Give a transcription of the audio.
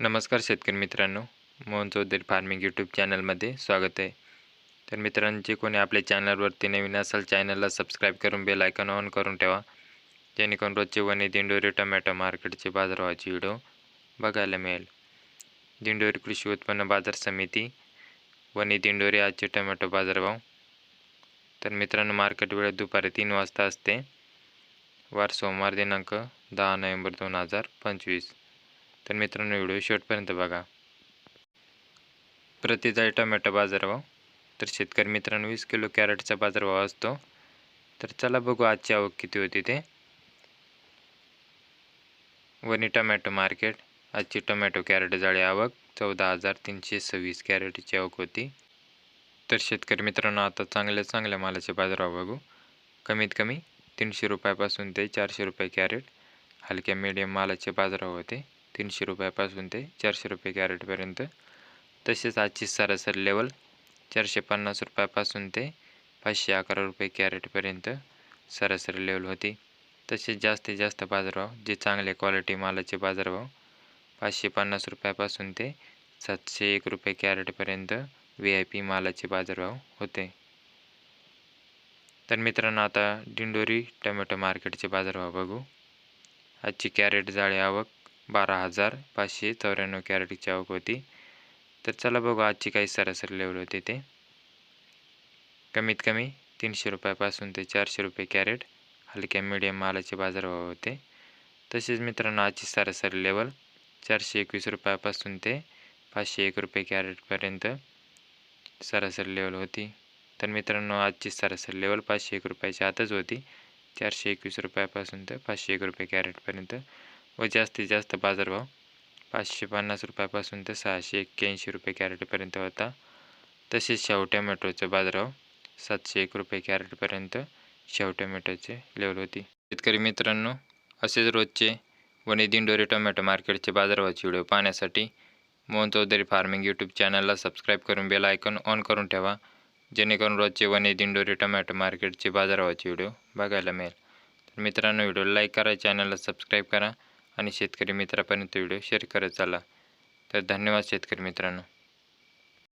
नमस्कार शेतकरी मित्रांनो मोहन चौधरी फार्मिंग यूट्यूब चॅनलमध्ये स्वागत आहे. तर मित्रांनो जे कोणी आपल्या चॅनलवरती नवीन असाल चॅनलला सबस्क्राईब करून बेल आयकॉन ऑन करून ठेवा. जेणेकरून रोजचे वने दिंडोरी टोमॅटो मार्केटचे बाजारभावाची व्हिडिओ बघायला मिळेल. दिंडोरी कृषी उत्पन्न बाजार समिती वनी दिंडोरी आजचे टोमॅटो बाजारभाव. तर मित्रांनो मार्केट वेळ दुपारी तीन वाजता असते. वार सोमवार दिनांक दहा नोव्हेंबर दोन हजार पंचवीस. तर मित्रांनो व्हिडिओ शेवटपर्यंत बघा. प्रतिजाळी टोमॅटो बाजारभाव. तर शेतकरी मित्रांनो वीस किलो कॅरेटचा बाजारभाव असतो. तर चला बघू आजची आवक किती होती ते. Vani tomato market. आजची टोमॅटो कॅरेट जाळी आवक चौदा हजार तीनशे सव्वीस कॅरेटची आवक होती. तर शेतकरी मित्रांनो आता चांगल्या चांगल्या मालाचे बाजारभाव बघू. कमीत कमी तीनशे रुपयापासून ते चारशे रुपये कॅरेट. हलक्या मीडियम मालाचे बाजारभाव होते. तीनशे रुपयापासून ते चारशे रुपये कॅरेटपर्यंत तसेच आजची सरासरी लेवल चारशे पन्नास रुपयापासून ते पाचशे अकरा रुपये कॅरेटपर्यंत सरासरी लेवल होती. तसेच जास्तीत जास्त बाजारभाव जे चांगले क्वालिटी मालाचे बाजारभाव पाचशे पन्नास रुपयापासून ते सातशे एक रुपये कॅरेटपर्यंत व्ही आय पी मालाचे बाजारभाव होते. तर मित्रांनो आता दिंडोरी टोमॅटो मार्केटचे बाजारभाव बघू. आजची कॅरेट जाळी आवक बारा हजार पाचशे चौऱ्याण्णव कॅरेटची आवक होती. तर चला बघू आजची काही सरासरी लेवल होते ते. कमीत कमी तीनशे रुपयापासून ते चारशे रुपये कॅरेट हलक्या मिडियम मालाचे बाजारभाव होते. तसेच मित्रांनो आजची सरासरी लेवल चारशे एकवीस रुपयापासून ते पाचशे एक रुपये कॅरेटपर्यंत सरासरी लेवल होती. तर मित्रांनो आजची सरासरी लेवल पाचशे एक रुपयाच्या आतच होती. चारशे एकवीस रुपयापासून तर पाचशे एक रुपये कॅरेटपर्यंत व जास्तीत जास्त बाजारभाव पाचशे पन्नास रुपयापासून ते सहाशे एक्क्याऐंशी रुपये कॅरेटपर्यंत होता. तसेच शाहू टोमॅटोचा बाजारभाव सातशे एक रुपये कॅरेटपर्यंत शाहू टोमॅटोचे लेवल होती. शेतकरी मित्रांनो असेच रोजचे वणी दिंडोरी टोमॅटो मार्केटचे बाजारभावाचे व्हिडिओ पाहण्यासाठी मोहन चौधरी फार्मिंग यूट्यूब चॅनलला सबस्क्राईब करून बेल आयकॉन ऑन करून ठेवा जेणेकरून रोजचे वणी दिंडोरी टोमॅटो मार्केटचे बाजारभावाचे व्हिडिओ बघायला मिळेल. तर मित्रांनो व्हिडिओ लाईक करा चॅनलला सबस्क्राईब करा आणि शेतकरी मित्रापर्यंत व्हिडिओ शेअर करत चाला. तर धन्यवाद शेतकरी मित्रांनो.